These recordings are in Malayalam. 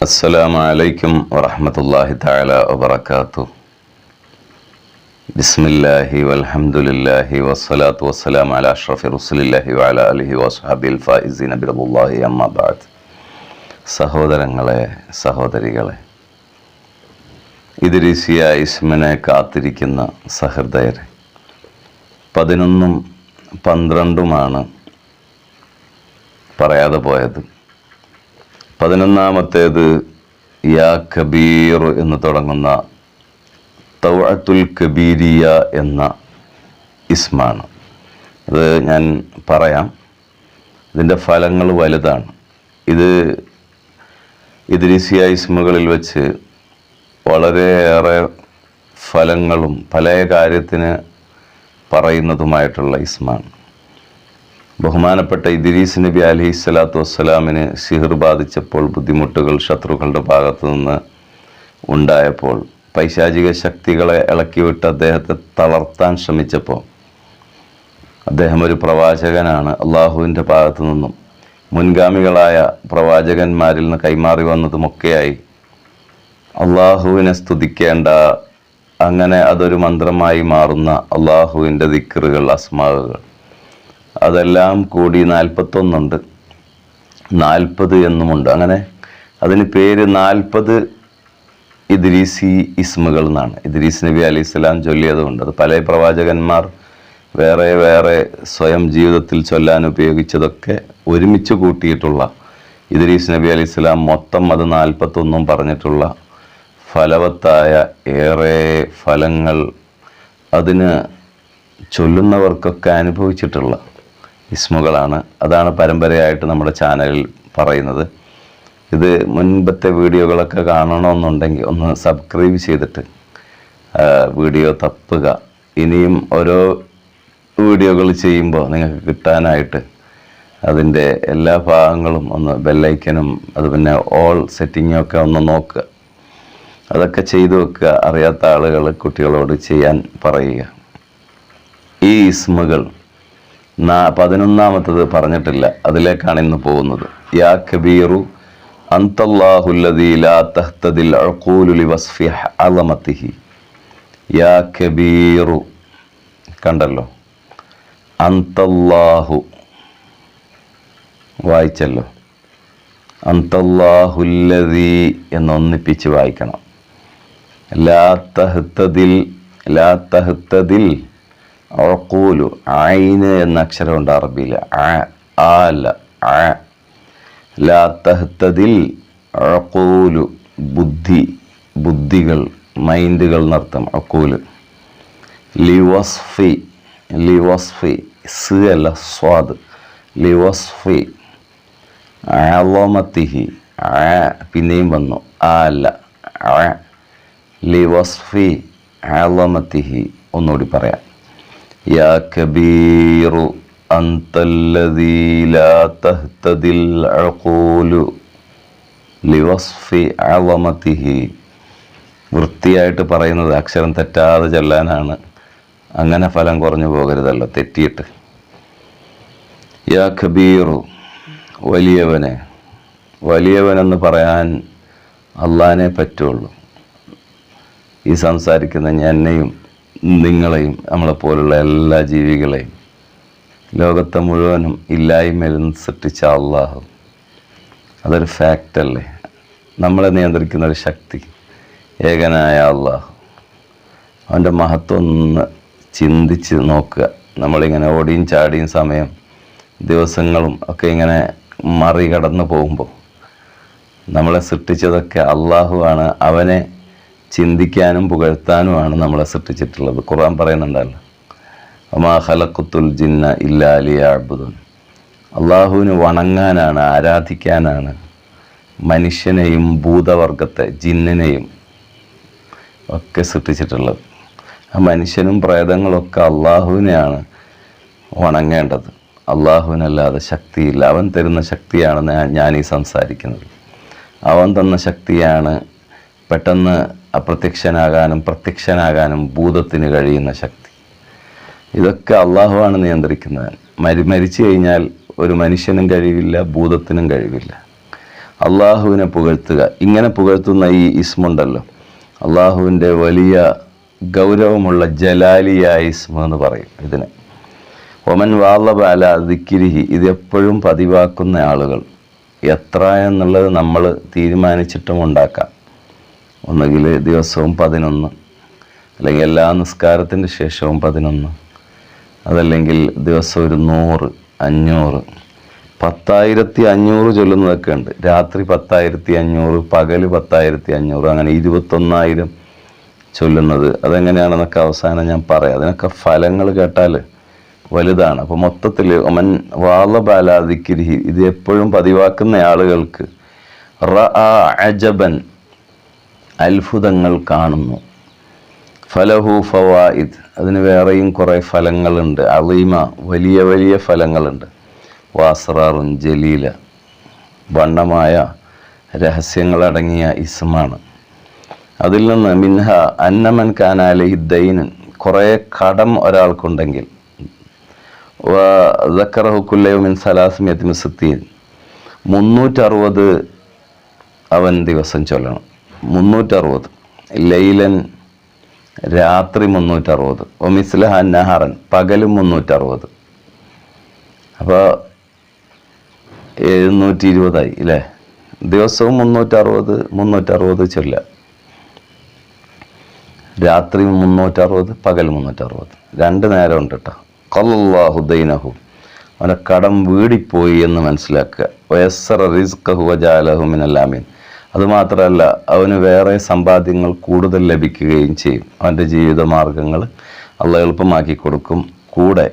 അസ്സലാമു അലൈക്കും വറഹമത്തല്ലാഹി താല വബർക്കാത്തു ബിസ്മില്ലാഹി വൽഹംദുലില്ലാഹി വസ്സലാത്തു വസ്സലാം അല അഷ്റഫി റുസുലില്ലാഹി വഅല അലഹി വസ്ഹാബിൽ ഫായിസീൻ അബിറബുല്ലാഹി അമ്മബാദ് സഹോദരങ്ങളെ സഹോദരികളെ ഇതിരിസിയ ഇസ്മിനെ കാത്തിരിക്കുന്ന സഹൃദയരെ പതിനൊന്നും പന്ത്രണ്ടുമാണ് പറയാതെ പോയത്. പതിനൊന്നാമത്തേത് യാ കബീർ എന്ന് തുടങ്ങുന്ന തൗഅത്തുൽ കബീരിയ എന്ന ഇസ്മാണ്. അത് ഞാൻ പറയാം. ഇതിന്റെ ഫലങ്ങൾ വലുതാണ്. ഇത് ഇദ്രീസിയ ഇസ്മുകളിൽ വെച്ച് വളരെയേറെ ഫലങ്ങളും പല കാര്യത്തിന് പറയുന്നതുമായിട്ടുള്ള ഇസ്മാണ്. ബഹുമാനപ്പെട്ട ഇദ്രീസ് നബി അലഹി സ്വലാത്തു വസ്സലാമിന് സിഹിർ ബാധിച്ചപ്പോൾ ബുദ്ധിമുട്ടുകൾ ശത്രുക്കളുടെ ഭാഗത്തു നിന്ന് ഉണ്ടായപ്പോൾ പൈശാചിക ശക്തികളെ ഇളക്കിവിട്ട് അദ്ദേഹത്തെ തളർത്താൻ ശ്രമിച്ചപ്പോൾ അദ്ദേഹം ഒരു പ്രവാചകനാണ്. അള്ളാഹുവിന്റെ ഭാഗത്തു നിന്നും മുൻഗാമികളായ പ്രവാചകന്മാരിൽ നിന്ന് കൈമാറി വന്നതുമൊക്കെയായി. അള്ളാഹുവിനെ സ്തുതിക്കേണ്ട അങ്ങനെ അതൊരു മന്ത്രമായി മാറുന്ന അള്ളാഹുവിന്റെ ദിക്കറുകൾ അസ്മാവുകൾ. അതെല്ലാം കൂടി നാൽപ്പത്തൊന്നുണ്ട്. നാൽപ്പത് എന്നുമുണ്ട്. അങ്ങനെ അതിന് പേര് നാൽപ്പത് ഇദ്രീസി ഇസ്മുകൾ എന്നാണ്. ഇദ്രീസ് നബി അലി ഇസ്ലാം ചൊല്ലിയതുകൊണ്ട് അത് പല പ്രവാചകന്മാർ വേറെ വേറെ സ്വയം ജീവിതത്തിൽ ചൊല്ലാൻ ഉപയോഗിച്ചതൊക്കെ ഒരുമിച്ച് കൂട്ടിയിട്ടുള്ള ഇദ്രീസ് നബി അലി ഇസ്ലാം മൊത്തം അത് നാൽപ്പത്തൊന്നും പറഞ്ഞിട്ടുള്ള ഫലവത്തായ ഏറെ ഫലങ്ങൾ അതിന് ചൊല്ലുന്നവർക്കൊക്കെ അനുഭവിച്ചിട്ടുള്ള ഇസ്മുകളാണ്. അതാണ് പരമ്പരയായിട്ട് നമ്മുടെ ചാനലിൽ പറയുന്നത്. ഇത് മുൻപത്തെ വീഡിയോകളൊക്കെ കാണണമെന്നുണ്ടെങ്കിൽ ഒന്ന് സബ്സ്ക്രൈബ് ചെയ്തിട്ട് വീഡിയോ തപ്പുക. ഇനിയും ഓരോ വീഡിയോകൾ ചെയ്യുമ്പോൾ നിങ്ങൾക്ക് കിട്ടാനായിട്ട് അതിന്റെ എല്ലാ ഭാഗങ്ങളും ഒന്ന് ബെല്ലൈക്കനും അത് പിന്നെ ഓൾ സെറ്റിങ്ങും ഒക്കെ ഒന്ന് നോക്കുക. അതൊക്കെ ചെയ്തു വെക്കുക. അറിയാത്ത ആളുകൾ കുട്ടികളോട് ചെയ്യാൻ പറയുക. ഈ ഇസ്മുകൾ പതിനൊന്നാമത്തത് പറഞ്ഞിട്ടില്ല. അതിലേക്കാണ് ഇന്ന് പോകുന്നത്. യാ കബീറു യാ കബീറു കണ്ടല്ലോ? അന്തല്ലാഹു വായിച്ചല്ലോ? അന്തല്ലാഹുല്ലതി എന്നൊന്നിപ്പിച്ച് വായിക്കണം. ലാ തഹ്തദിൽ ലാ തഹ്തദിൽ അഴക്കൂലു ഐന് എന്ന അക്ഷരമുണ്ട് അറബിയിൽ ആ ആ അല്ല ആ ലാ അഴക്കൂലു ബുദ്ധി ബുദ്ധികൾ മൈൻഡുകൾ എന്നർത്ഥം അക്കൂൽ ലിവസ്ഫി ലിവസ്ഫി സ് അല്ല സ്വാദ്. ലിവസ്ഫി ആലോമത്തിഹി ആ പിന്നെയും വന്നു. ആ അല്ല ആ ലിവസ്ഫി ആലോമത്തിഹി ഒന്നുകൂടി പറയാം. അളമത്തിഹി വൃത്തിയായിട്ട് പറയുന്നത് അക്ഷരം തെറ്റാതെ ചെല്ലാനാണ്. അങ്ങനെ ഫലം കുറഞ്ഞു പോകരുതല്ലോ തെറ്റിയിട്ട്. യാ ഖബീറു വലിയവനെ. വലിയവനെന്ന് പറയാൻ അള്ളാനെ പറ്റുള്ളൂ. ഈ സംസാരിക്കുന്ന എന്നെയും നിങ്ങളെയും നമ്മളെപ്പോലുള്ള എല്ലാ ജീവികളെയും. ലോകത്തെ മുഴുവനും ഇല്ലായ്മയിൽ നിന്ന് സൃഷ്ടിച്ച അള്ളാഹു. അതൊരു ഫാക്റ്റല്ലേ നമ്മളെ നിയന്ത്രിക്കുന്ന ഒരു ശക്തി ഏകനായ അള്ളാഹു. അവന്റെ മഹത്വം ഒന്ന് ചിന്തിച്ച് നോക്കുക. നമ്മളിങ്ങനെ ഓടിയും ചാടിയും സമയം ദിവസങ്ങളും ഒക്കെ ഇങ്ങനെ മറികടന്ന് പോകുമ്പോൾ നമ്മളെ സൃഷ്ടിച്ചതൊക്കെ അള്ളാഹുവാണ് അവനെ ചിന്തിക്കാനും പുകഴ്ത്താനുമാണ് നമ്മളെ സൃഷ്ടിച്ചിട്ടുള്ളത്. ഖുർആൻ പറയുന്നുണ്ടല്ലോ അമാ ഹലക്കുത്തുൽ ജിന്ന ഇല്ലാ അബുദുൻ അള്ളാഹുവിന് വണങ്ങാനാണ് ആരാധിക്കാനാണ് മനുഷ്യനെയും ഭൂതവർഗത്തെ ജിന്നിനെയും ഒക്കെ സൃഷ്ടിച്ചിട്ടുള്ളത്. ആ മനുഷ്യനും പ്രേതങ്ങളൊക്കെ അള്ളാഹുവിനെയാണ് വണങ്ങേണ്ടത്. അള്ളാഹുവിനല്ലാതെ ശക്തിയില്ല. അവൻ തരുന്ന ശക്തിയാണെന്ന് ഞാൻ ഈ സംസാരിക്കുന്നത്. അവൻ തന്ന ശക്തിയാണ് പെട്ടെന്ന് അപ്രത്യക്ഷനാകാനും പ്രത്യക്ഷനാകാനും ഭൂതത്തിന് കഴിയുന്ന ശക്തി. ഇതൊക്കെ അള്ളാഹുവാണ് നിയന്ത്രിക്കുന്നത്. മരി മരിച്ചു കഴിഞ്ഞാൽ ഒരു മനുഷ്യനും കഴിവില്ല ഭൂതത്തിനും കഴിവില്ല. അള്ളാഹുവിനെ പുകഴ്ത്തുക. ഇങ്ങനെ പുകഴ്ത്തുന്ന ഈ ഇസ്മുണ്ടല്ലോ. അള്ളാഹുവിന്റെ വലിയ ഗൗരവമുള്ള ജലാലിയായ ഇസ്മ എന്ന് പറയും ഇതിനെ. ഒമൻ വാളബ അല ദിക്കിരിഹി ഇതെപ്പോഴും പതിവാക്കുന്ന ആളുകൾ. എത്ര എന്നുള്ളത് നമ്മൾ തീരുമാനിച്ചിട്ടും ഉണ്ടാക്കാം. ഒന്നുകിൽ ദിവസവും പതിനൊന്ന് അല്ലെങ്കിൽ എല്ലാ നിസ്കാരത്തിന്റെ ശേഷവും പതിനൊന്ന് അതല്ലെങ്കിൽ ദിവസം ഒരു നൂറ് അഞ്ഞൂറ് പത്തായിരത്തി അഞ്ഞൂറ് ചൊല്ലുന്നതൊക്കെ ഉണ്ട്. രാത്രി പത്തായിരത്തി അഞ്ഞൂറ് പകൽ പത്തായിരത്തി അഞ്ഞൂറ് അങ്ങനെ ഇരുപത്തൊന്നായിരം ചൊല്ലുന്നത്. അതെങ്ങനെയാണെന്നൊക്കെ അവസാനം ഞാൻ പറയാം. അതിനൊക്കെ ഫലങ്ങൾ കേട്ടാൽ വലുതാണ്. അപ്പോൾ മൊത്തത്തിൽ ഒമൻ വാളബാലാദിക്കിരി ഇത് എപ്പോഴും പതിവാക്കുന്ന ആളുകൾക്ക് റ അജബൻ അത്ഭുതങ്ങൾ കാണുന്നു. ഫലഹു ഫവായിദ്. അതിന് വേറെയും കുറേ ഫലങ്ങളുണ്ട്. അലീമ വലിയ വലിയ ഫലങ്ങളുണ്ട്. വാസ്റാറുൻ ജലീല. വണ്ണമായ രഹസ്യങ്ങളടങ്ങിയ ഇസ്മാണ്. അതിൽ നിന്ന് മിൻഹ അന്നമൻ കാനാലി ദൈനൻ കുറേ കടം ഒരാൾക്കുണ്ടെങ്കിൽ. ദക്കറഹുക്കുല്ലയുമിൻ കുല്ലയുമിൻ സലാസ്മിയത്തി മിസത്തീൻ മുന്നൂറ്ററുപത് അവൻ ദിവസം ചൊല്ലണം. മുന്നൂറ്ററുപത്. ലൈലൻ രാത്രി മുന്നൂറ്ററുപത്. ഒമിസ്ലഹ നഹറൻ പകലും മുന്നൂറ്ററുപത്. അപ്പോൾ എഴുന്നൂറ്റി ഇരുപതായി അല്ലേ ദിവസവും മുന്നൂറ്ററുപത് മുന്നൂറ്ററുപത് ചൊല്ല. രാത്രി മുന്നൂറ്ററുപത് പകൽ മുന്നൂറ്ററുപത്. രണ്ട് നേരം ഉണ്ട് കേട്ടോ കൊല്ലാഹു ദൈനഹു. അവനെ കടം വീടിപ്പോയി എന്ന് മനസ്സിലാക്കുക. വയസ്സറ റിസ്കഹു വജാലഹു മിനല്ലാമീൻ അതുമാത്രമല്ല അവന് വേറെ സമ്പാദ്യങ്ങൾ കൂടുതൽ ലഭിക്കുകയും ചെയ്യും. അവന്റെ ജീവിത മാർഗങ്ങൾ അള്ള എളുപ്പമാക്കി കൊടുക്കും. കൂടെ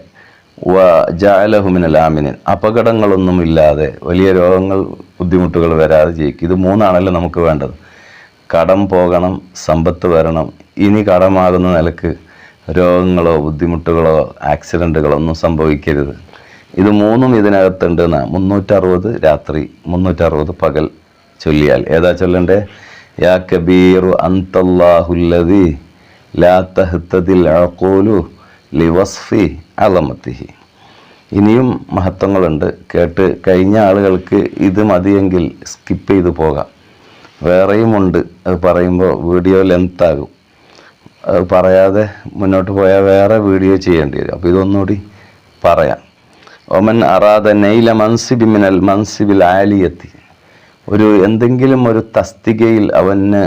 വ ജാലഹുമിനൽ ആമിനിൻ. അപകടങ്ങളൊന്നുമില്ലാതെ വലിയ രോഗങ്ങൾ ബുദ്ധിമുട്ടുകൾ വരാതെ ജയിക്കും ഇത് മൂന്നാണല്ലോ നമുക്ക് വേണ്ടത്. കടം പോകണം സമ്പത്ത് വരണം. ഇനി കടമാകുന്ന നിലയ്ക്ക് രോഗങ്ങളോ ബുദ്ധിമുട്ടുകളോ ആക്സിഡന്റുകളോ ഒന്നും സംഭവിക്കരുത്. ഇത് മൂന്നും ഇതിനകത്തുണ്ട് മുന്നൂറ്ററുപത് രാത്രി മുന്നൂറ്ററുപത് പകൽ ചൊല്ലിയാൽ. ഏതാ ചൊല്ലണ്ടേ? യാ കബീറു അന്തല്ലാഹുല്ലതി ലാ തഹ്തദിൽ അഴക്കോലു ലിവസ്ഫി അലമത്തിഹി. ഇനിയും മഹത്വങ്ങളുണ്ട്. കേട്ട് കഴിഞ്ഞ ആളുകൾക്ക് ഇത് മതിയെങ്കിൽ സ്കിപ്പ് ചെയ്ത് പോകാം. വേറെയും ഉണ്ട് അത് പറയുമ്പോൾ വീഡിയോ ലെങ്ത് ആകും അത് പറയാതെ മുന്നോട്ട് പോയാൽ വേറെ വീഡിയോ ചെയ്യേണ്ടി വരും. അപ്പോൾ ഇതൊന്നുകൂടി പറയാം. ഒമൻ അറാദ നെയ്ല മൻസിബി മിനൽ മൻസിബിൽ ആലിയത്തി. ഒരു എന്തെങ്കിലും ഒരു തസ്തികയിൽ അവന്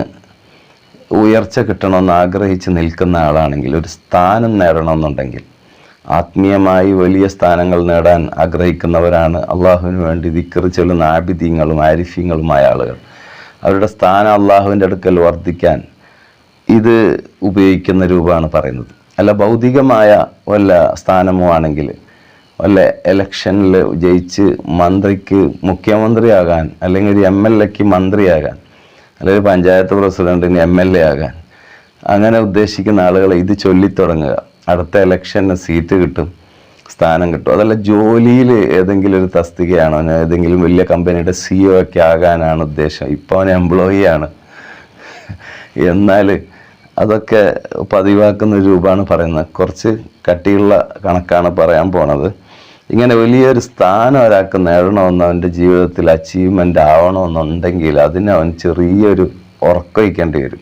ഉയർച്ച കിട്ടണമെന്ന് ആഗ്രഹിച്ച് നിൽക്കുന്ന ആളാണെങ്കിൽ ഒരു സ്ഥാനം നേടണമെന്നുണ്ടെങ്കിൽ ആത്മീയമായി വലിയ സ്ഥാനങ്ങൾ നേടാൻ ആഗ്രഹിക്കുന്നവരാണ് അള്ളാഹുവിന് വേണ്ടി ദിക്കറി ചൊല്ലുന്ന ആബിദീങ്ങളും ആരിഫ്യങ്ങളുമായ ആളുകൾ. അവരുടെ സ്ഥാനം അള്ളാഹുവിന്റെ അടുക്കൽ വർദ്ധിക്കാൻ ഇത് ഉപയോഗിക്കുന്ന രൂപമാണ് പറയുന്നത്. അല്ല ഭൗതികമായ വല്ല സ്ഥാനമോ ആണെങ്കിൽ വല്ല എലക്ഷനിൽ ജയിച്ച് മന്ത്രിക്ക് മുഖ്യമന്ത്രിയാകാൻ അല്ലെങ്കിൽ ഒരു എം എൽ എക്ക് മന്ത്രിയാകാൻ അല്ലെങ്കിൽ പഞ്ചായത്ത് പ്രസിഡന്റിന് എം എൽ എ ആകാൻ അങ്ങനെ ഉദ്ദേശിക്കുന്ന ആളുകൾ ഇത് ചൊല്ലിത്തുടങ്ങുക അടുത്ത ഇലക്ഷന് സീറ്റ് കിട്ടും സ്ഥാനം കിട്ടും. അതല്ല ജോലിയിൽ ഏതെങ്കിലും ഒരു തസ്തികയാണോ ഏതെങ്കിലും വലിയ കമ്പനിയുടെ സിഇഒ ഒക്കെ ആകാനാണ് ഉദ്ദേശം. ഇപ്പോൾ അവൻ എംപ്ലോയി ആണ്. എന്നാൽ അതൊക്കെ പതിവാക്കുന്ന രൂപമാണ് പറയുന്നത്. കുറച്ച് കട്ടിയുള്ള കണക്കാണ് പറയാൻ പോണത്. ഇങ്ങനെ വലിയൊരു സ്ഥാനം ഒരാൾക്ക് നേടണമെന്ന് അവന്റെ ജീവിതത്തിൽ അച്ചീവ്മെന്റ് ആവണമെന്നുണ്ടെങ്കിൽ അതിന് അവൻ ചെറിയൊരു ഉറക്കൊഴിക്കേണ്ടി വരും.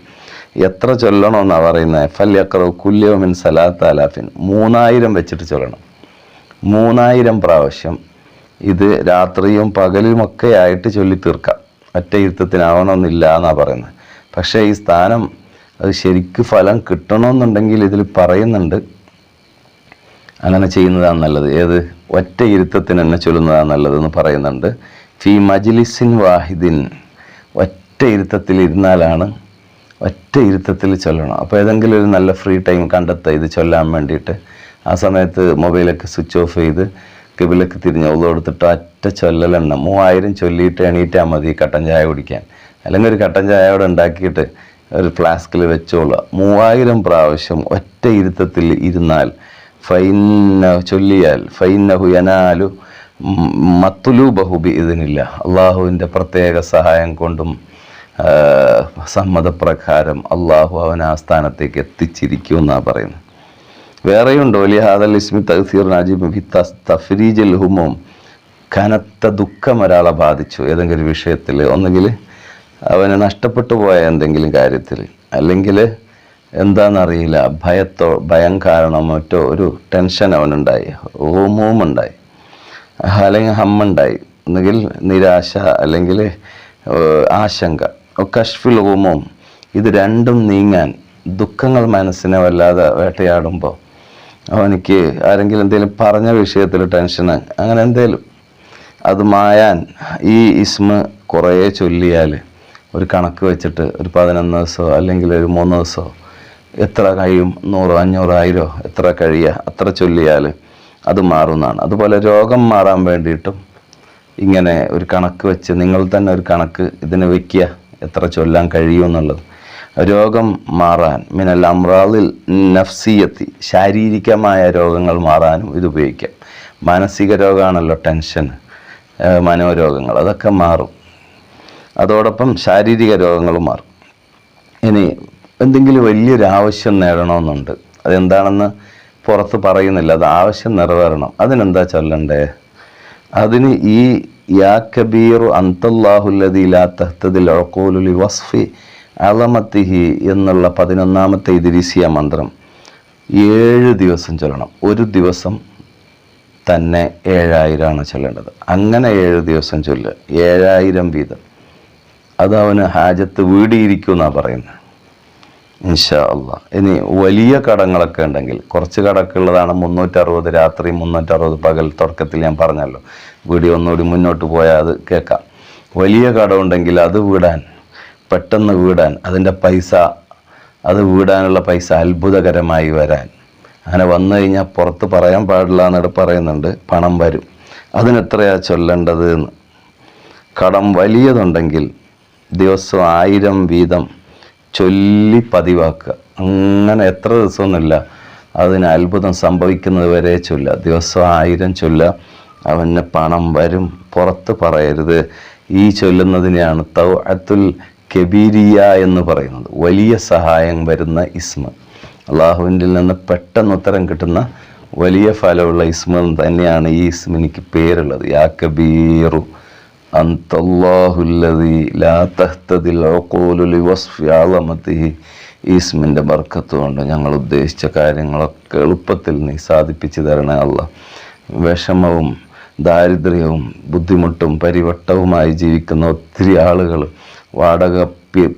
എത്ര ചൊല്ലണമെന്നാണ് പറയുന്നത്? ഫല്യക്കറവ് കുല്യമിൻ സലാത്ത് അലാഫിൻ മൂന്നായിരം വെച്ചിട്ട് ചൊല്ലണം. മൂന്നായിരം പ്രാവശ്യം ഇത് രാത്രിയും പകലുമൊക്കെ ആയിട്ട് ചൊല്ലി തീർക്കാം. ഒറ്റ ഇരുത്തത്തിനാവണമെന്നില്ല എന്നാണ് പറയുന്നത്. പക്ഷേ ഈ സ്ഥാനം അത് ശരിക്ക് ഫലം കിട്ടണമെന്നുണ്ടെങ്കിൽ ഇതിൽ പറയുന്നുണ്ട്. അങ്ങനെ ചെയ്യുന്നതാണ് നല്ലത്. ഏത് ഒറ്റ ഇരുത്തത്തിന് എന്നെ ചൊല്ലുന്നതാണ് നല്ലതെന്ന് പറയുന്നുണ്ട്. ഫി മജ്ലിസിൻ വാഹിദിൻ. ഒറ്റ ഇരുത്തത്തിൽ ഇരുന്നാലാണ് ഒറ്റ ഇരുത്തത്തിൽ ചൊല്ലണം. അപ്പോൾ ഏതെങ്കിലും ഒരു നല്ല ഫ്രീ ടൈം കണ്ടെത്തുക ഇത് ചൊല്ലാൻ വേണ്ടിയിട്ട്. ആ സമയത്ത് മൊബൈലൊക്കെ സ്വിച്ച് ഓഫ് ചെയ്ത് കിബിലൊക്കെ തിരിഞ്ഞ് ഒന്നു കൊടുത്തിട്ട് ഒറ്റ ചൊല്ലലെണ്ണം മൂവായിരം ചൊല്ലിയിട്ട് എണീറ്റാൽ മതി കട്ടൻ ചായ കുടിക്കാൻ. അല്ലെങ്കിൽ ഒരു കട്ടൻ ചായ അവിടെ ഉണ്ടാക്കിയിട്ട് ഒരു ഫ്ലാസ്കിൽ വെച്ചോളുക. മൂവായിരം പ്രാവശ്യം ഒറ്റ ഇരുത്തത്തിൽ ഇരുന്നാൽ ഫൈന ചൊല്ലിയാൽ ഫൈനഹു യനാലു മത്തുലൂബഹുബി ഇതിനില്ല അള്ളാഹുവിന്റെ പ്രത്യേക സഹായം കൊണ്ടും സമ്മതപ്രകാരം അള്ളാഹു അവൻ ആ സ്ഥാനത്തേക്ക് എത്തിച്ചിരിക്കും എന്നാണ് പറയുന്നത്. വേറെയുണ്ട്? വലിയ ഹാദൽ ഇസ്മി തഹസീർ നാജിബ് തഫ്രീജുൽ ഹുമൂം. കനത്ത ദുഃഖം ഒരാളെ ബാധിച്ചു. ഏതെങ്കിലും വിഷയത്തിൽ ഒന്നുകിൽ അവന് നഷ്ടപ്പെട്ടു പോയ എന്തെങ്കിലും കാര്യത്തിൽ അല്ലെങ്കിൽ എന്താണെന്നറിയില്ല. ഭയത്തോ ഭയം കാരണം മറ്റോ ഒരു ടെൻഷൻ അവനുണ്ടായി. ഓമവും ഉണ്ടായി അല്ലെങ്കിൽ ഹമ്മുണ്ടായി. ഒന്നുകിൽ നിരാശ അല്ലെങ്കിൽ ആശങ്ക. കഷ്ഫിൽ ഓമോം ഇത് രണ്ടും നീങ്ങാൻ ദുഃഖങ്ങൾ മനസ്സിനെ വല്ലാതെ വേട്ടയാടുമ്പോൾ അവനിക്ക് ആരെങ്കിലും എന്തെങ്കിലും പറഞ്ഞ വിഷയത്തിൽ ടെൻഷൻ അങ്ങനെ എന്തേലും. അത് മായാൻ ഈ ഇസ്മ കുറേ ചൊല്ലിയാൽ ഒരു കണക്ക് വെച്ചിട്ട് ഒരു പതിനൊന്ന് ദിവസമോ അല്ലെങ്കിൽ ഒരു മൂന്ന് ദിവസമോ എത്ര കഴിയും? നൂറോ അഞ്ഞൂറോ ആയിരോ എത്ര കഴിയുക അത്ര ചൊല്ലിയാൽ അത് മാറുന്നതാണ്. അതുപോലെ രോഗം മാറാൻ വേണ്ടിയിട്ടും ഇങ്ങനെ ഒരു കണക്ക് വെച്ച് നിങ്ങൾ തന്നെ ഒരു കണക്ക് ഇതിന് വയ്ക്കുക. എത്ര ചൊല്ലാൻ കഴിയും എന്നുള്ളത്. രോഗം മാറാൻ മിനൽ അമ്രാദിൽ നഫ്സിയത്തി ശാരീരികമായ രോഗങ്ങൾ മാറാനും ഇത് ഉപയോഗിക്കാം. മാനസിക രോഗമാണല്ലോ ടെൻഷൻ മനോരോഗങ്ങൾ അതൊക്കെ മാറും. അതോടൊപ്പം ശാരീരിക രോഗങ്ങളും മാറും. ഇനി എന്തെങ്കിലും വലിയൊരു ആവശ്യം നേടണമെന്നുണ്ട്. അതെന്താണെന്ന് പുറത്ത് പറയുന്നില്ല. അത് ആവശ്യം നിറവേറണം. അതിനെന്താ ചൊല്ലണ്ടേ? അതിന് ഈ യാ കബീറു അന്തല്ലാഹുല്ലതി ലാ തഹ്തദിൽ ഉഖൂലുലി വസ്ഫി അളമത്തിഹി എന്നുള്ള പതിനൊന്നാമത്തെ ഇതിരിസിയ മന്ത്രം ഏഴ് ദിവസം ചൊല്ലണം. ഒരു ദിവസം തന്നെ ഏഴായിരമാണ് ചൊല്ലേണ്ടത്. അങ്ങനെ ഏഴ് ദിവസം ചൊല്ലുക ഏഴായിരം വീതം. അത് അവന് ഹാജത്ത് വീടിയിരിക്കും എന്നാണ് പറയുന്നത് ഇൻഷാ ഇനി വലിയ കടങ്ങളൊക്കെ ഉണ്ടെങ്കിൽ കുറച്ച് കടക്കുള്ളതാണ് മുന്നൂറ്ററുപത് രാത്രി മുന്നൂറ്ററുപത് പകൽ തുടക്കത്തിൽ ഞാൻ പറഞ്ഞല്ലോ. വീഡിയോ ഒന്നുകൂടി മുന്നോട്ട് പോയാൽ അത് കേൾക്കാം. വലിയ കടമുണ്ടെങ്കിൽ അത് വീടാൻ പെട്ടെന്ന് വീടാൻ അതിന്റെ പൈസ അത് വീടാനുള്ള പൈസ അത്ഭുതകരമായി വരാൻ. അങ്ങനെ വന്നു കഴിഞ്ഞാൽ പുറത്ത് പറയാൻ പാടില്ല എന്നിട്ട് പറയുന്നുണ്ട് പണം വരും. അതിനെത്രയാ ചൊല്ലേണ്ടത് എന്ന്. കടം വലിയതുണ്ടെങ്കിൽ ദിവസം ആയിരം വീതം ചൊല്ലി പതിവാക്കുക. അങ്ങനെ എത്ര ദിവസമൊന്നുമില്ല. അതിന് അത്ഭുതം സംഭവിക്കുന്നത് വരെ ചൊല്ല ദിവസം ആയിരം ചൊല്ല അവന് പണം വരും. പുറത്ത് പറയരുത്. ഈ ചൊല്ലുന്നതിനെയാണ് തൗഅത്തുൽ കബീരിയ എന്ന് പറയുന്നത്. വലിയ സഹായം വരുന്ന ഇസ്മ. അള്ളാഹുവിന്റെ നിന്ന് പെട്ടെന്ന് ഉത്തരം കിട്ടുന്ന വലിയ ഫലമുള്ള ഇസ്മ തന്നെയാണ് ഈ ഇസ്മിനിക്ക് പേരുള്ളത്. യാ കബീറു. അന്തല്ലാഹുല്ലതി ലാ തഹ്തദിൽ ഉഖൂലു ലിവസ്ഫി അളമതിഹി. ഈസ്മിന്റെ ബർക്കത്ത് ഞങ്ങൾ ഉദ്ദേശിച്ച കാര്യങ്ങളൊക്കെ എളുപ്പത്തിൽ നീ സാധിപ്പിച്ചു തരണേ അല്ല വിഷമവും ദാരിദ്ര്യവും ബുദ്ധിമുട്ടും പരിവട്ടവുമായി ജീവിക്കുന്ന ഒത്തിരി ആളുകൾ വാടക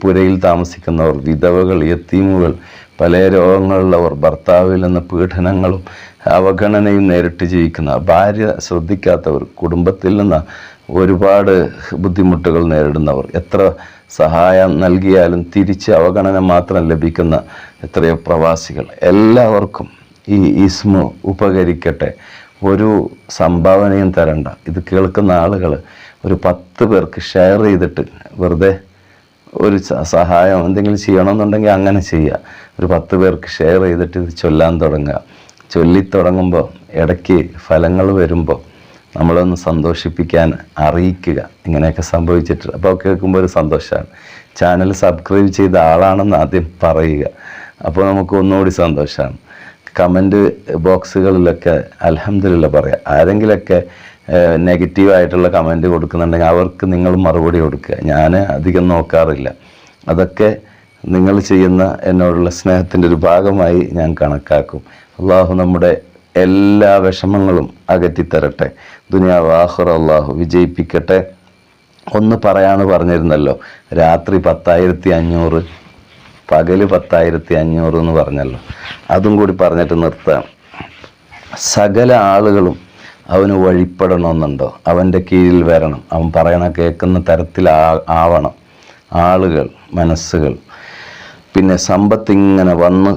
പുരയിൽ താമസിക്കുന്നവർ വിധവകൾ യത്തീമുകൾ പല രോഗങ്ങളുള്ളവർ ഭർത്താവിൽ നിന്ന് പീഡനങ്ങളും അവഗണനയും നേരിട്ട് ജീവിക്കുന്ന ഭാര്യ ശ്രദ്ധിക്കാത്തവർ കുടുംബത്തിൽ നിന്ന് ഒരുപാട് ബുദ്ധിമുട്ടുകൾ നേരിടുന്നവർ. എത്ര സഹായം നൽകിയാലും തിരിച്ച് അവഗണന മാത്രം ലഭിക്കുന്ന എത്രയോ പ്രവാസികൾ. എല്ലാവർക്കും ഈ ഇസ്മു ഉപകരിക്കട്ടെ. ഒരു സംഭാവനയും തരണ്ട. ഇത് കേൾക്കുന്ന ആളുകൾ ഒരു പത്ത് പേർക്ക് ഷെയർ ചെയ്തിട്ട് വെറുതെ ഒരു സഹായം എന്തെങ്കിലും ചെയ്യണമെന്നുണ്ടെങ്കിൽ അങ്ങനെ ചെയ്യുക. ഒരു പത്ത് പേർക്ക് ഷെയർ ചെയ്തിട്ട് ഇത് ചൊല്ലാൻ തുടങ്ങുക. ചൊല്ലി തുടങ്ങുമ്പോൾ ഇടയ്ക്ക് ഫലങ്ങൾ വരുമ്പോൾ നമ്മളൊന്ന് സന്തോഷിപ്പിക്കാൻ അറിയിക്കുക. ഇങ്ങനെയൊക്കെ സംഭവിച്ചിട്ട് അപ്പോൾ കേൾക്കുമ്പോൾ ഒരു സന്തോഷമാണ് ചാനൽ സബ്സ്ക്രൈബ് ചെയ്ത ആളാണെന്ന് ആദ്യം പറയുക. അപ്പോൾ നമുക്ക് ഒന്നുകൂടി സന്തോഷമാണ് കമന്റ് ബോക്സുകളിലൊക്കെ അലഹമില്ല പറയാം. ആരെങ്കിലൊക്കെ നെഗറ്റീവായിട്ടുള്ള കമന്റ് കൊടുക്കുന്നുണ്ടെങ്കിൽ അവർക്ക് നിങ്ങൾ മറുപടി കൊടുക്കുക. ഞാൻ അധികം നോക്കാറില്ല. അതൊക്കെ നിങ്ങൾ ചെയ്യുന്ന എന്നോടുള്ള സ്നേഹത്തിന്റെ ഒരു ഭാഗമായി ഞാൻ കണക്കാക്കും. അള്ളാഹു നമ്മുടെ എല്ലാ വിഷമങ്ങളും അകറ്റിത്തരട്ടെ. ദുനിയാവ് ആഹുർ അള്ളാഹു വിജയിപ്പിക്കട്ടെ ഒന്ന് പറയാന്ന് പറഞ്ഞിരുന്നല്ലോ. രാത്രി പത്തായിരത്തി അഞ്ഞൂറ് പകൽ പത്തായിരത്തി അഞ്ഞൂറ് എന്ന് പറഞ്ഞല്ലോ. അതും കൂടി പറഞ്ഞിട്ട് നിർത്താം. സകല ആളുകളും അവന് വഴിപ്പെടണമെന്നുണ്ടോ? അവന്റെ കീഴിൽ വരണം. അവൻ പറയണ കേൾക്കുന്ന തരത്തിൽ ആവണം. ആളുകൾ മനസ്സുകൾ. പിന്നെ സമ്പത്ത് ഇങ്ങനെ വന്ന്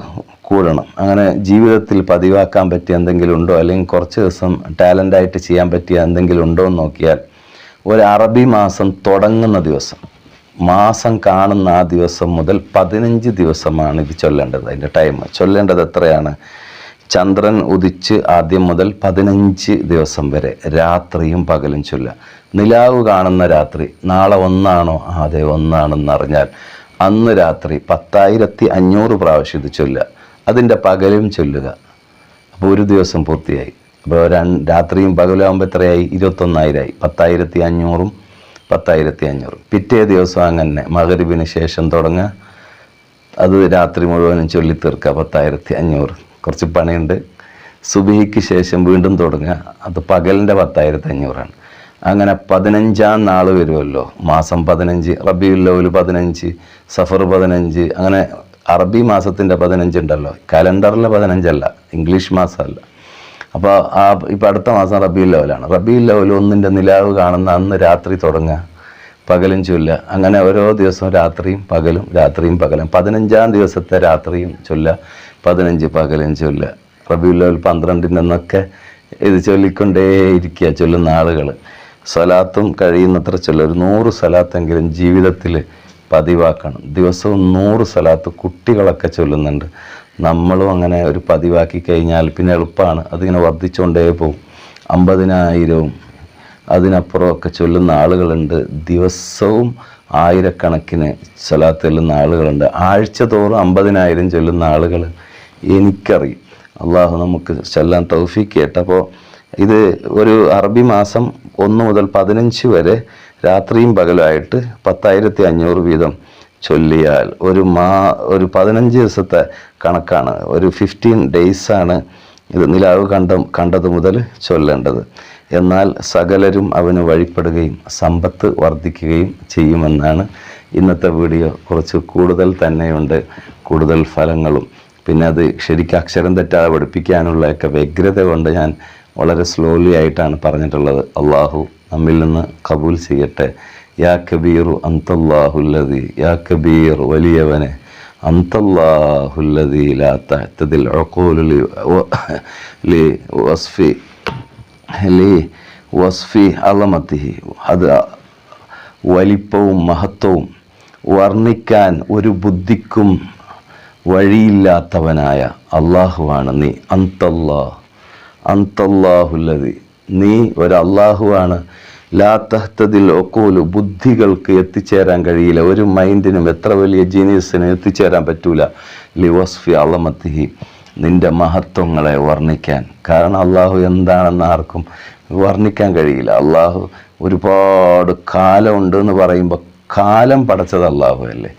കൂടണം. അങ്ങനെ ജീവിതത്തിൽ പതിവാക്കാൻ പറ്റിയ എന്തെങ്കിലും ഉണ്ടോ? അല്ലെങ്കിൽ കുറച്ച് ദിവസം ടാലന്റായിട്ട് ചെയ്യാൻ പറ്റിയ എന്തെങ്കിലും ഉണ്ടോ എന്ന് നോക്കിയാൽ ഒരു അറബി മാസം തുടങ്ങുന്ന ദിവസം മാസം കാണുന്ന ആ ദിവസം മുതൽ പതിനഞ്ച് ദിവസമാണ് ഇത് ചൊല്ലേണ്ടത് അതിന്റെ ടൈം ചൊല്ലേണ്ടത് എത്രയാണ്? ചന്ദ്രൻ ഉദിച്ച് ആദ്യം മുതൽ പതിനഞ്ച് ദിവസം വരെ രാത്രിയും പകലും ചൊല്ലുക. നിലാവ് കാണുന്ന രാത്രി നാളെ ഒന്നാണോ? അതെ ഒന്നാണെന്ന് അറിഞ്ഞാൽ അന്ന് രാത്രി പത്തായിരത്തി അഞ്ഞൂറ് പ്രാവശ്യം ഇത് ചൊല്ലുക. അതിന്റെ പകലും ചൊല്ലുക. അപ്പോൾ ഒരു ദിവസം പൂർത്തിയായി. അപ്പോൾ രാത്രിയും പകലാകുമ്പോൾ എത്രയായി? ഇരുപത്തൊന്നായിരമായി പത്തായിരത്തി അഞ്ഞൂറും പത്തായിരത്തി അഞ്ഞൂറും പിറ്റേ ദിവസം അങ്ങനെ മകരുവിന് ശേഷം തുടങ്ങുക. അത് രാത്രി മുഴുവനും ചൊല്ലി തീർക്കുക. പത്തായിരത്തി അഞ്ഞൂറ് കുറച്ച് പണിയുണ്ട്. സുബിഹിക്ക് ശേഷം വീണ്ടും തുടങ്ങുക. അത് പകലിന്റെ പത്തായിരത്തി അഞ്ഞൂറാണ് അങ്ങനെ പതിനഞ്ചാം നാൾ വരുമല്ലോ മാസം പതിനഞ്ച് റബിയുല്ലവൽ പതിനഞ്ച് സഫർ പതിനഞ്ച് അങ്ങനെ അറബി മാസത്തിന്റെ പതിനഞ്ച് ഉണ്ടല്ലോ കലണ്ടറിലെ പതിനഞ്ചല്ല ഇംഗ്ലീഷ് മാസമല്ല. അപ്പോൾ ആ ഇപ്പം അടുത്ത മാസം റബി ലെവലാണ് റബി ലെവൽ ഒന്നിന്റെ നിലാവ് കാണുന്ന അന്ന് രാത്രി തുടങ്ങുക. പകലും ചൊല്ലുക. അങ്ങനെ ഓരോ ദിവസവും രാത്രിയും പകലും രാത്രിയും പകലും. പതിനഞ്ചാം ദിവസത്തെ രാത്രിയും ചൊല്ലുക. പതിനഞ്ച് പകലും ചൊല്ലുക. റബിയുൽ ലെവൽ പന്ത്രണ്ടിനെന്നൊക്കെ ഇത് ചൊല്ലിക്കൊണ്ടേയിരിക്കുക ചൊല്ലുന്ന ആളുകൾ സ്വലാത്തും കഴിയുന്നത്ര ചൊല്ലുക. ഒരു നൂറ് സ്വലാത്തെങ്കിലും ജീവിതത്തിൽ പതിവാക്കണം. ദിവസവും നൂറ് സ്ഥലത്ത് കുട്ടികളൊക്കെ ചൊല്ലുന്നുണ്ട്. നമ്മളും അങ്ങനെ ഒരു പതിവാക്കി കഴിഞ്ഞാൽ പിന്നെ എളുപ്പമാണ് അതിങ്ങനെ വർദ്ധിച്ചുകൊണ്ടേ പോകും അമ്പതിനായിരവും അതിനപ്പുറമൊക്കെ ചൊല്ലുന്ന ആളുകളുണ്ട്. ദിവസവും ആയിരക്കണക്കിന് സ്വലാത്ത് ചൊല്ലുന്ന ആളുകളുണ്ട്. ആഴ്ച തോറും അമ്പതിനായിരം ചൊല്ലുന്ന ആളുകൾ എനിക്കറിയും. അള്ളാഹു നമുക്ക് ചൊല്ലാൻ തൗഫീക്ക് കേട്ടപ്പോൾ ഇത് ഒരു അറബി മാസം ഒന്ന് മുതൽ പതിനഞ്ച് വരെ രാത്രിയും പകലുമായിട്ട് പത്തായിരത്തി അഞ്ഞൂറ് വീതം ചൊല്ലിയാൽ ഒരു മാ ഒരു പതിനഞ്ച് ദിവസത്തെ കണക്കാണ്. ഒരു ഫിഫ്റ്റീൻ ഡേയ്സാണ് ഇത് നിലാവ് കണ്ട കണ്ടത് മുതൽ ചൊല്ലേണ്ടത്. എന്നാൽ സകലരും അവന് വഴിപ്പെടുകയും സമ്പത്ത് വർദ്ധിക്കുകയും ചെയ്യുമെന്നാണ് ഇന്നത്തെ വീഡിയോ. കുറച്ച് കൂടുതൽ തന്നെയുണ്ട് കൂടുതൽ ഫലങ്ങളും. പിന്നെ അത് ശരിക്കും അക്ഷരം തെറ്റാതെ പഠിപ്പിക്കാനുള്ളതൊക്കെ വ്യഗ്രത കൊണ്ട് ഞാൻ വളരെ സ്ലോലി ആയിട്ടാണ് പറഞ്ഞിട്ടുള്ളത്. അള്ളാഹു നമ്മിൽ നിന്ന് കബൂൽ ചെയ്യട്ടെ. യാ കബീറു അന്തല്ലാഹുല്ലതി യാ കബീർ വലിയവനെ അന്തല്ലാഹുല്ലതി ലാ തഹ്തദിൽ ഉഖൂലു ലി വ- ലി വസ്ഫി ലി വസ്ഫി അളമത്തിഹി അത് വലിപ്പവും മഹത്വവും വർണിക്കാൻ ഒരു ബുദ്ധിക്കും വഴിയില്ലാത്തവനായ അള്ളാഹുവാണ് നീ. അന്തല്ലാ അന്തല്ലാഹുല്ലതി നീ ഒരു അള്ളാഹുവാണ് ലാ തഹ്തദിൽ ഒക്കോലു ബുദ്ധികൾക്ക് എത്തിച്ചേരാൻ കഴിയില്ല. ഒരു മൈൻഡിനും എത്ര വലിയ ജീനിയസിനും എത്തിച്ചേരാൻ പറ്റൂല. ലിവസ്ഫി അളമത്തിഹി നിന്റെ മഹത്വങ്ങളെ വർണിക്കാൻ. കാരണം അള്ളാഹു എന്താണെന്ന് ആർക്കും വർണിക്കാൻ കഴിയില്ല. അള്ളാഹു ഒരുപാട് കാലമുണ്ട് എന്ന് പറയുമ്പോൾ കാലം പടച്ചത് അള്ളാഹു അല്ലേ?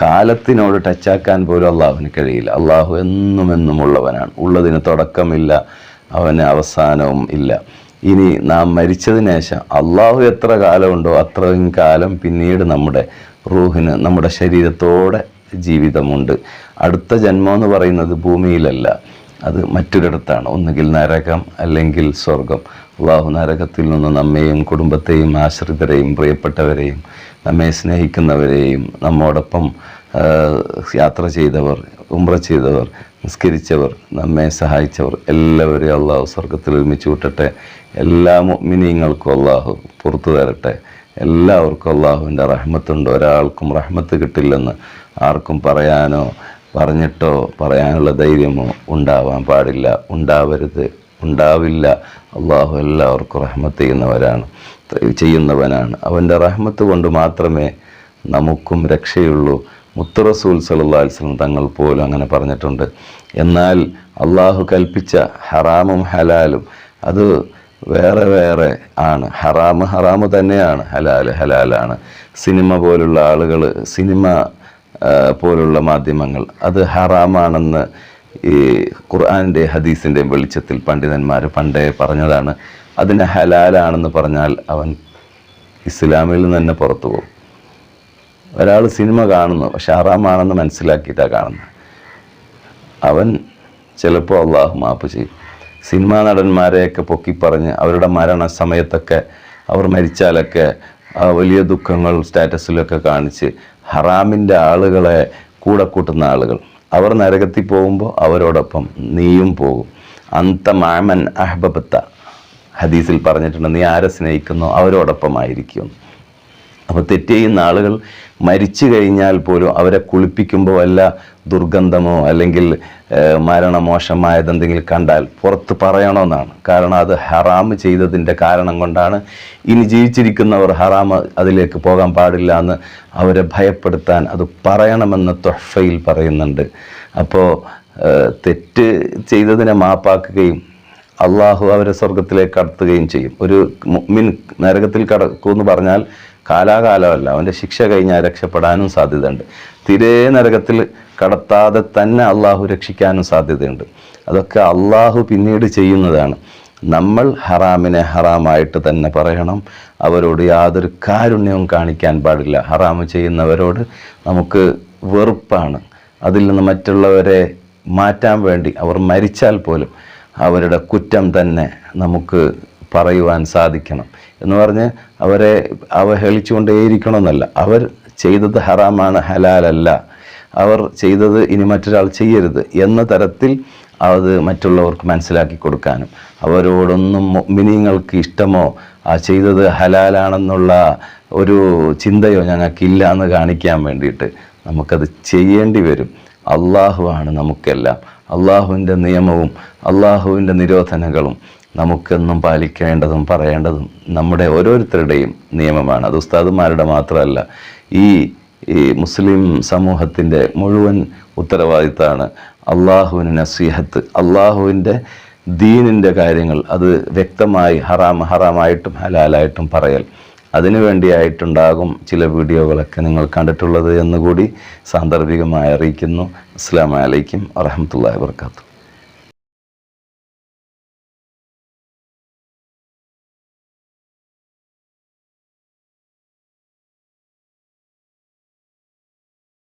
കാലത്തിനോട് ടച്ചാക്കാൻ പോലും അള്ളാഹുവിന് കഴിയില്ല. അള്ളാഹു എന്നും എന്നും ഉള്ളവനാണ് ഉള്ളതിന് തുടക്കമില്ല അവന് അവസാനവും ഇല്ല. ഇനി നാം മരിച്ചതിന് ശേഷം അള്ളാഹു എത്ര കാലമുണ്ടോ അത്രയും കാലം പിന്നീട് നമ്മുടെ റൂഹിന് നമ്മുടെ ശരീരത്തോടെ ജീവിതമുണ്ട്. അടുത്ത ജന്മം എന്ന് പറയുന്നത് ഭൂമിയിലല്ല അത് മറ്റൊരിടത്താണ്. ഒന്നുകിൽ നരകം അല്ലെങ്കിൽ സ്വർഗം. അള്ളാഹു നരകത്തിൽ നിന്ന് നമ്മെയും കുടുംബത്തെയും ആശ്രിതരെയും പ്രിയപ്പെട്ടവരെയും നമ്മെ സ്നേഹിക്കുന്നവരെയും നമ്മോടൊപ്പം യാത്ര ചെയ്തവർ ഉമ്ര ചെയ്തവർ നിസ്കരിച്ചവർ നമ്മെ സഹായിച്ചവർ എല്ലാവരെയും അള്ളാഹു സ്വർഗത്തിൽ ഒരുമിച്ച് വിട്ടട്ടെ എല്ലാ മിനിങ്ങൾക്കും അള്ളാഹു പുറത്തു തരട്ടെ. എല്ലാവർക്കും അള്ളാഹുവിന്റെ റഹ്മത്തുണ്ട്. ഒരാൾക്കും റഹ്മത്ത് കിട്ടില്ലെന്ന് ആർക്കും പറയാനോ പറഞ്ഞിട്ടോ പറയാനുള്ള ധൈര്യമോ ഉണ്ടാവാൻ പാടില്ല. ഉണ്ടാവരുത്. ഉണ്ടാവില്ല. അള്ളാഹു എല്ലാവർക്കും റഹ്മത്ത് ചെയ്യുന്നവരാണ്. ചെയ്യുന്നവനാണ്. അവന്റെ റഹ്മത്ത് കൊണ്ട് മാത്രമേ നമുക്കും രക്ഷയുള്ളൂ. മുത്തറസൂൽ സല്ലല്ലാഹു അലൈഹി വസല്ലം തങ്ങൾ പോലും അങ്ങനെ പറഞ്ഞിട്ടുണ്ട്. എന്നാൽ അള്ളാഹു കൽപ്പിച്ച ഹറാമും ഹലാലും അത് വേറെ വേറെ ആണ്. ഹറാമ് ഹറാമ് തന്നെയാണ്. ഹലാൽ ഹലാലാണ്. സിനിമ പോലുള്ള ആളുകൾ സിനിമ പോലുള്ള മാധ്യമങ്ങൾ അത് ഹറാമാണെന്ന് ഈ ഖുർആാനിന്റെ ഹദീസിന്റെയും വെളിച്ചത്തിൽ പണ്ഡിതന്മാർ പണ്ടേ പറഞ്ഞതാണ്. അതിന് ഹലാലാണെന്ന് പറഞ്ഞാൽ അവൻ ഇസ്ലാമിൽ നിന്ന് തന്നെ പുറത്തു പോകും. ഒരാൾ സിനിമ കാണുന്നു പക്ഷെ ഹറാമാണെന്ന് മനസ്സിലാക്കിയിട്ടാണ് കാണുന്നത്. അവൻ ചിലപ്പോൾ അള്ളാഹു മാപ്പ് ചെയ്യും. സിനിമാ നടന്മാരെയൊക്കെ പൊക്കിപ്പറഞ്ഞ് അവരുടെ മരണ സമയത്തൊക്കെ അവർ മരിച്ചാലൊക്കെ വലിയ ദുഃഖങ്ങൾ സ്റ്റാറ്റസിലൊക്കെ കാണിച്ച് ഹറാമിന്റെ ആളുകളെ കൂടെ കൂട്ടുന്ന ആളുകൾ. അവർ നരകത്തിൽ പോകുമ്പോൾ അവരോടൊപ്പം നീയും പോകും. അന്ത മാമൻ അഹബബത്ത. ഹദീസിൽ പറഞ്ഞിട്ടുണ്ട് നീ ആരെ സ്നേഹിക്കുന്നോ? അവരോടൊപ്പമായിരിക്കും. അപ്പോൾ തെറ്റ് ചെയ്യുന്ന ആളുകൾ മരിച്ചു കഴിഞ്ഞാൽ പോലും അവരെ കുളിപ്പിക്കുമ്പോൾ വല്ല ദുർഗന്ധമോ അല്ലെങ്കിൽ മരണമോശമായതെന്തെങ്കിലും കണ്ടാൽ പുറത്ത് പറയണമെന്നാണ്. കാരണം അത് ഹറാം ചെയ്തതിന്റെ കാരണം കൊണ്ടാണ് ഇനി ജീവിച്ചിരിക്കുന്നവർ ഹറാം അതിലേക്ക് പോകാൻ പാടില്ല എന്ന് അവരെ ഭയപ്പെടുത്താൻ അത് പറയണമെന്ന് തൊഹഫയിൽ പറയുന്നുണ്ട്. അപ്പോൾ തെറ്റ് ചെയ്തതിനെ മാപ്പാക്കുകയും അള്ളാഹു അവരെ സ്വർഗത്തിലേക്ക് കടത്തുകയും ചെയ്യും. ഒരു മുഅ്മിൻ നരകത്തിൽ കടക്കുമെന്ന് പറഞ്ഞാൽ കാലാകാലമല്ല. അവന്റെ ശിക്ഷ കഴിഞ്ഞാൽ രക്ഷപ്പെടാനും സാധ്യതയുണ്ട്. തിരേ നരകത്തിൽ കടത്താതെ തന്നെ അള്ളാഹു രക്ഷിക്കാനും സാധ്യതയുണ്ട്. അതൊക്കെ അള്ളാഹു പിന്നീട് ചെയ്യുന്നതാണ്. നമ്മൾ ഹറാമിനെ ഹറാമായിട്ട് തന്നെ പറയണം. അവരോട് യാതൊരു കാരുണ്യവും കാണിക്കാൻ പാടില്ല. ഹറാമ് ചെയ്യുന്നവരോട് നമുക്ക് വെറുപ്പാണ്. അതിൽ നിന്ന് മറ്റുള്ളവരെ മാറ്റാൻ വേണ്ടി അവർ മരിച്ചാൽ പോലും അവരുടെ കുറ്റം തന്നെ നമുക്ക് പറയുവാൻ സാധിക്കണം. എന്ന് പറഞ്ഞ് അവരെ അവഹേളിച്ചുകൊണ്ടേയിരിക്കണമെന്നല്ല. അവർ ചെയ്തത് ഹറാമാണ് ഹലാലല്ല. അവർ ചെയ്തത് ഇനി മറ്റൊരാൾ ചെയ്യരുത് എന്ന തരത്തിൽ അത് മറ്റുള്ളവർക്ക് മനസ്സിലാക്കി കൊടുക്കാനും. അവരോടൊന്നും മിനിങ്ങൾക്ക് ഇഷ്ടമോ? ആ ചെയ്തത് ഹലാലാണെന്നുള്ള ഒരു ചിന്തയോ ഞങ്ങൾക്കില്ല എന്ന് കാണിക്കാൻ വേണ്ടിയിട്ട് നമുക്കത് ചെയ്യേണ്ടി വരും. അള്ളാഹുവാണ് നമുക്കെല്ലാം. അള്ളാഹുവിന്റെ നിയമവും അള്ളാഹുവിന്റെ നിരോധനങ്ങളും നമുക്കെന്നും പാലിക്കേണ്ടതും പറയേണ്ടതും നമ്മുടെ ഓരോരുത്തരുടെയും നിയമമാണ്. അത് ഉസ്താദുമാരുടെ മാത്രമല്ല ഈ ഈ മുസ്ലിം സമൂഹത്തിന്റെ മുഴുവൻ ഉത്തരവാദിത്തമാണ് അള്ളാഹുവിന് നസീഹത്ത്. അള്ളാഹുവിന്റെ ദീനിന്റെ കാര്യങ്ങൾ അത് വ്യക്തമായി ഹറാം ഹറാമായിട്ടും ഹലാലായിട്ടും പറയൽ. അതിനു വേണ്ടിയായിട്ടുണ്ടാകും ചില വീഡിയോകളൊക്കെ നിങ്ങൾ കണ്ടിട്ടുള്ളത് എന്നുകൂടി സാന്ദർഭികമായി അറിയിക്കുന്നു. അസ്സാം വലൈക്കും വറഹമത്തല്ലാ വാത്തു